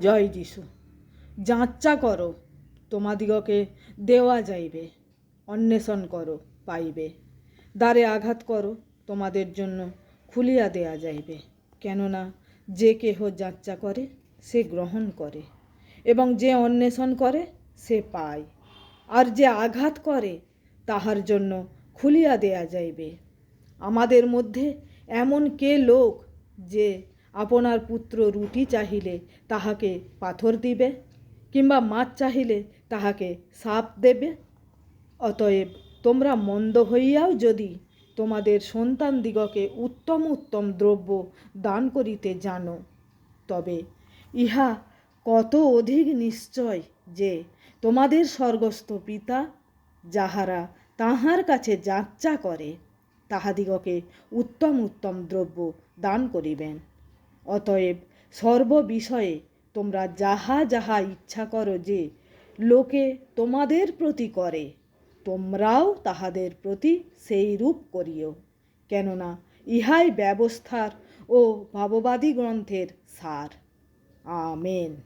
জয় যিশু। যাচ্চা করো, তোমাদিগকে দেওয়া যাইবে, অন্বেষণ করো, পাইবে। দ্বারে আঘাত করো, তোমাদের জন্য খুলিয়া দেয়া যাইবে। কেননা যে কেহ যাচ্চা করে, সে গ্রহণ করে, এবং যে অন্বেষণ করে, সে পায়। আর যে আঘাত করে, তাহার জন্য খুলিয়া দেয়া যাইবে। আমাদের মধ্যে এমন কে লোক যে আপনার পুত্র রুটি চাহিলে তাহাকে পাথর দিবে, কিংবা মাছ চাহিলে তাহাকে সাপ দেবে। অতএব তোমরা মন্দ হইয়াও যদি তোমাদের সন্তানদিগকে উত্তম উত্তম দ্রব্য দান করিতে জানো, তবে ইহা কত অধিক নিশ্চয় যে তোমাদের স্বর্গস্থ পিতা যাহারা তাহার কাছে যাচ্চা করে, তাহাদিগকে উত্তম উত্তম দ্রব্য দান করিবেন। অতএব সর্ববিষয়ে তোমরা যাহা যাহা ইচ্ছা করো যে লোকে তোমাদের প্রতি করে, তোমরাও তাহাদের প্রতি সেই রূপ করিও। কেননা ইহাই ব্যবস্থার ও ভাববাদী গ্রন্থের সার। আমেন।